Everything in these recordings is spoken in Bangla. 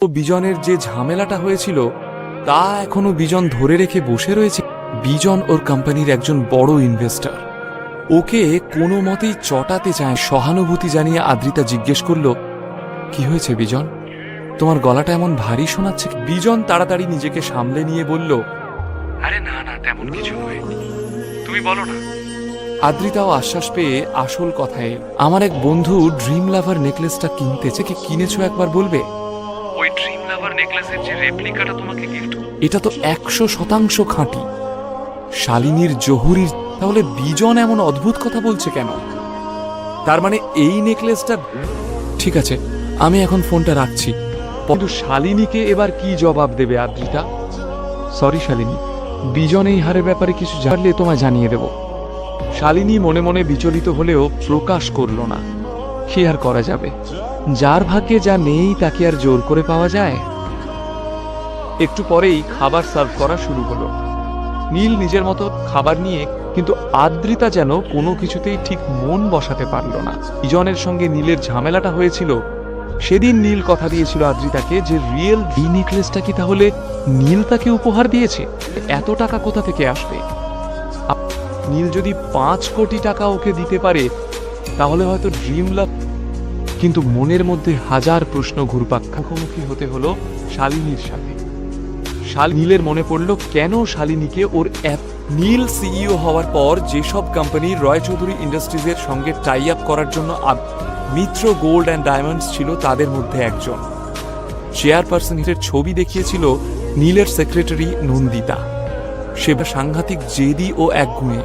বিজনের যে ঝামেলাটা হয়েছিল, তা এখনও বিজন ধরে রেখে বসে রয়েছে বিজন ওর কোম্পানির একজন বড় ইনভেস্টর ওকে কোনো মতেই চটাতে চায় সহানুভূতি জানিয়ে আদ্রিতা জিজ্ঞেস করল, কি হয়েছে বিজন? তোমার গলাটা এমন ভারী শোনাচ্ছে বিজন তাড়াতাড়ি নিজেকে সামলে নিয়ে বলল, আরে না না, তেমন কিছু নয়। তুমি বলো না। আদ্রিতাও আশ্বাস পেয়ে আসল কথায়, আমার এক বন্ধু ড্রিম লাভার নেকলেসটা কিনতেছে কি কিনেছো একবার বলবে? ওই ড্রিম লাভার নেকলেসের যে রেপ্লিকাটা তোমাকে গিফট এটা তো একশো শতাংশ খাঁটি। শালিনীর জহুরির তাহলে বিজন এমন অদ্ভুত কথা বলছে কেন? তার মানে এই নেকলেসটা ঠিক আছে, আমি এখন ফোনটা রাখছি। কিন্তু শালিনীকে এবার কি জবাব দেবে আদ্রিতা? সরি শালিনী। বিজন এই হারের ব্যাপারে কিছু জানলে তোমায় জানিয়ে দেব। শালিনী মনে মনে বিচলিত হলেও প্রকাশ করল না। কি আর করা যাবে? যার ভাগ্যে যা নেই তাকে আর জোর করে পাওয়া যায়? একটু পরেই খাবার সার্ভ করা শুরু হলো। নীল নিজের মতো খাবার নিয়ে, কিন্তু আদ্রিতা যেন কোনো কিছুতেই ঠিক মন বসাতে পারল না। ইজনের সঙ্গে নীলের ঝামেলাটা হয়েছিল। সেদিন নীল কথা দিয়েছিল আদ্রিতাকে যে রিয়েল ডি নেকলেসটা কি তাহলে নীল তাকে উপহার দিয়েছে? এত টাকা কোথা থেকে আসবে? নীল যদি পাঁচ কোটি টাকা ওকে দিতে পারে, তাহলে হয়তো ড্রিম লাভ কিন্তু মনের মধ্যে হাজার প্রশ্ন ঘুরপাক মুখোমুখি হতে হলো শালিনীর সাথে। শাল নীলের মনে পড়ল, কেন শালিনীকে ওর অ্যাপ নীল সিইও হওয়ার পর যেসব কোম্পানি রয় চৌধুরী ইন্ডাস্ট্রিজের সঙ্গে টাই আপ করার জন্য মিত্র গোল্ড অ্যান্ড ডায়মন্ডস ছিল তাদের মধ্যে একজন। চেয়ারপারসন হিসেবে ছবি দেখিয়েছিল নীলের সেক্রেটারি নন্দিতা। সে সাংঘাতিক জেদি ও একগুণে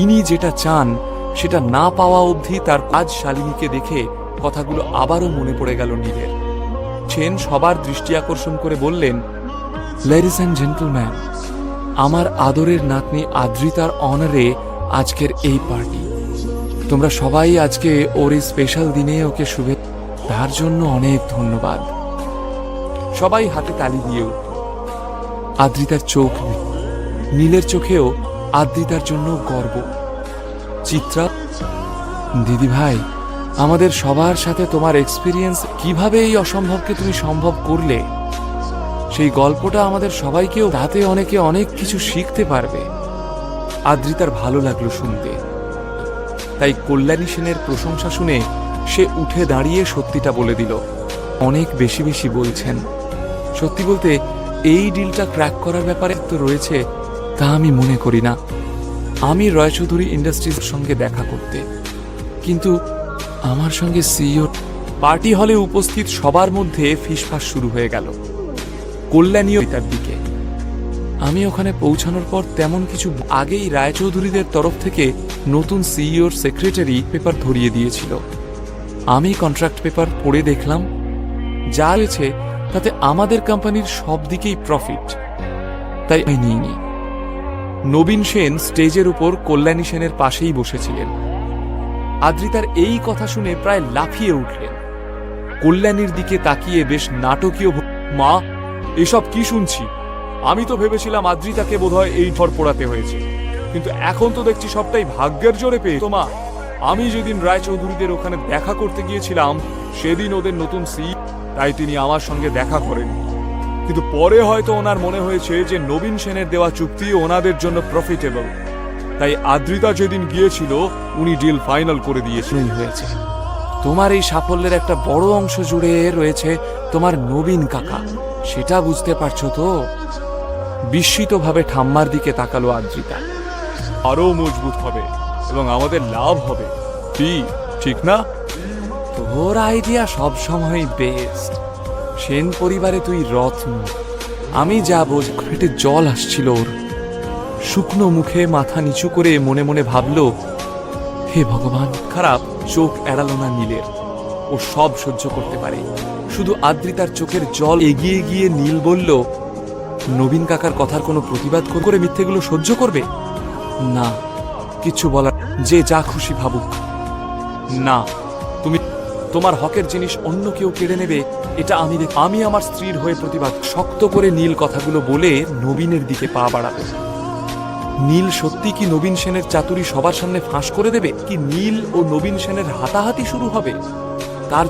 ইনি যেটা চান, সেটা না পাওয়া অবধি তার আজ শালিনীকে দেখে কথাগুলো আবারও মনে পড়ে গেল নীলের। সেন সবার দৃষ্টি আকর্ষণ করে বললেন লেডিস অ্যান্ড জেন্টলম্যান আমার আদরের নাতনি আদ্রিতার অনারে আজকের এই পার্টি তোমরা সবাই আজকে ওর এই স্পেশাল দিনে ওকে শুভে তার জন্য অনেক ধন্যবাদ। সবাই হাতে তালি দিয়ে উঠল। আদ্রিতার চোখ নীলের চোখেও আদ্রিতার জন্য গর্ব। চিত্রা দিদি ভাই আমাদের সবার সাথে তোমার এক্সপিরিয়েন্স কীভাবে এই অসম্ভবকে তুমি সম্ভব করলে? সেই গল্পটা আমাদের সবাইকেও তাতে অনেকে অনেক কিছু শিখতে পারবে। আদ্রিতার ভালো লাগল শুনতে। তাই কল্যাণী সেনের প্রশংসা শুনে সে উঠে দাঁড়িয়ে সত্যিটা বলে দিল। অনেক বেশি বেশি বলছেন। সত্যি বলতে, এই ডিলটা ক্র্যাক করার ব্যাপারে তো রয়েছে, তা আমি মনে করি না। আমি রয়চৌধুরী ইন্ডাস্ট্রিজ সঙ্গে দেখা করতে। কিন্তু আমার সঙ্গে সিইও পার্টি হলে উপস্থিত সবার মধ্যে ফিসফাস শুরু হয়ে গেল। কল্যাণীও তার দিকে। আমি ওখানে পৌঁছানোর পর তেমন কিছু আগেই রায়চৌধুরীদের তরফ থেকে নতুন সিইওর সেক্রেটারি পেপার ধরিয়ে দিয়েছিল। আমি কন্ট্রাক্ট পেপার পড়ে দেখলাম। যা রয়েছে তাতে আমাদের কোম্পানির সব দিকেই প্রফিট তাই আমি নিইনি। নবীন সেন স্টেজের উপর কল্যাণী সেনের পাশেই বসেছিলেন। আদ্রিতার এই কথা শুনে প্রায় লাফিয়ে উঠলেন। কল্যাণীর দিকে তাকিয়ে বেশ নাটকীয় মা, এসব কি শুনছি? আমি তো ভেবেছিলাম আদ্রিতাকে বোধহয় এই ঝড় পোড়াতে হয়েছে। কিন্তু এখন তো দেখছি সবটাই ভাগ্যের জোরে পেয়ে তো মা, আমি যেদিন রায়চৌধুরীদের ওখানে দেখা করতে গিয়েছিলাম, সেদিন ওদের নতুন সি তাই তিনি আমার সঙ্গে দেখা করেন। কিন্তু পরে হয়তো ওনার মনে হয়েছে যে নবীন সেনের দেওয়া চুক্তি ওনাদের জন্য প্রফিটেবল তাই আদ্রিতা যেদিন গিয়েছিল উনি ডিল ফাইনাল করে দিয়েছিলেন। হয়েছে। তোমার এই সাফল্যের একটা বড় অংশ জুড়ে রয়েছে তোমার নবীন কাকা। সেটা বুঝতে পারছ তো? বিস্মিতভাবে ঠাম্মার দিকে তাকালো আদ্রিতা। আরও মজবুত হবে এবং আমাদের লাভ হবে। কি? ঠিক না? তোর আইডিয়া সবসময় বেস্ট সেন পরিবারে তুই রত্ন। আমি যা বোঝ পেটে জল আসছিল ওর। শুকনো মুখে মাথা নিচু করে মনে মনে ভাবল, হে ভগবান, খারাপ, চোখ এড়ালো না নীলের। ও সব সহ্য করতে পারে। শুধু আদ্রিতার চোখের জল এগিয়ে গিয়ে নীল বলল, নবীন কাকার কথার কোনো প্রতিবাদ করে- মিথ্যেগুলো সহ্য করবে? না, কিছু বলার যে যা খুশি ভাবুক। না, তুমি তোমার হকের জিনিস অন্য কেউ কেড়ে নেবে, এটা আমি আমি আমার স্ত্রীর হয়ে প্রতিবাদ শক্ত করে নীল কথাগুলো বলে নবীনের দিকে পা বাড়াবে নীল সত্যি কি নবীন সেনের চাতুরি সবার সামনে ফাঁস করে দেবে? কি নীল ও নবীন সেনের হাতাহাতি শুরু হবে? তার